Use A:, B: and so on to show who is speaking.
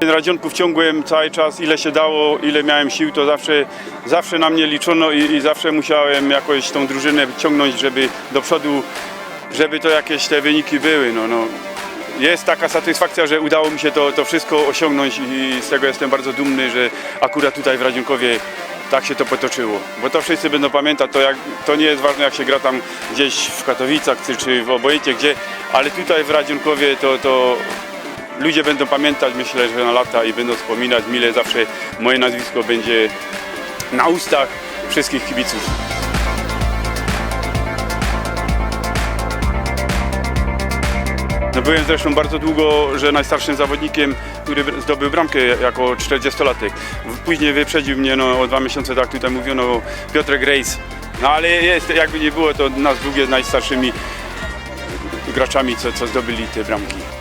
A: Radzionków ciągłem cały czas, ile się dało, ile miałem sił, to zawsze, zawsze na mnie liczono i, i zawsze musiałem jakoś tą drużynę ciągnąć, żeby do przodu, żeby to jakieś te wyniki były. No, no. Jest taka satysfakcja, że udało mi się to, to wszystko osiągnąć i z tego jestem bardzo dumny, że akurat tutaj w Radzionkowie tak się to potoczyło. Bo to wszyscy będą pamiętać, to, jak, to nie jest ważne jak się gra tam gdzieś w Katowicach czy, czy w obojętnie gdzie, ale tutaj w Radzionkowie to, to ludzie będą pamiętać, myślę, że na lata i będą wspominać mile zawsze moje nazwisko będzie na ustach wszystkich kibiców. No byłem zresztą bardzo długo, że najstarszym zawodnikiem, który zdobył bramkę jako 40-latek. Później wyprzedził mnie no, o dwa miesiące, tak tutaj mówiono, Piotrek Rejs. No ale jest, jakby nie było, to nas jest najstarszymi graczami, co, co zdobyli te bramki.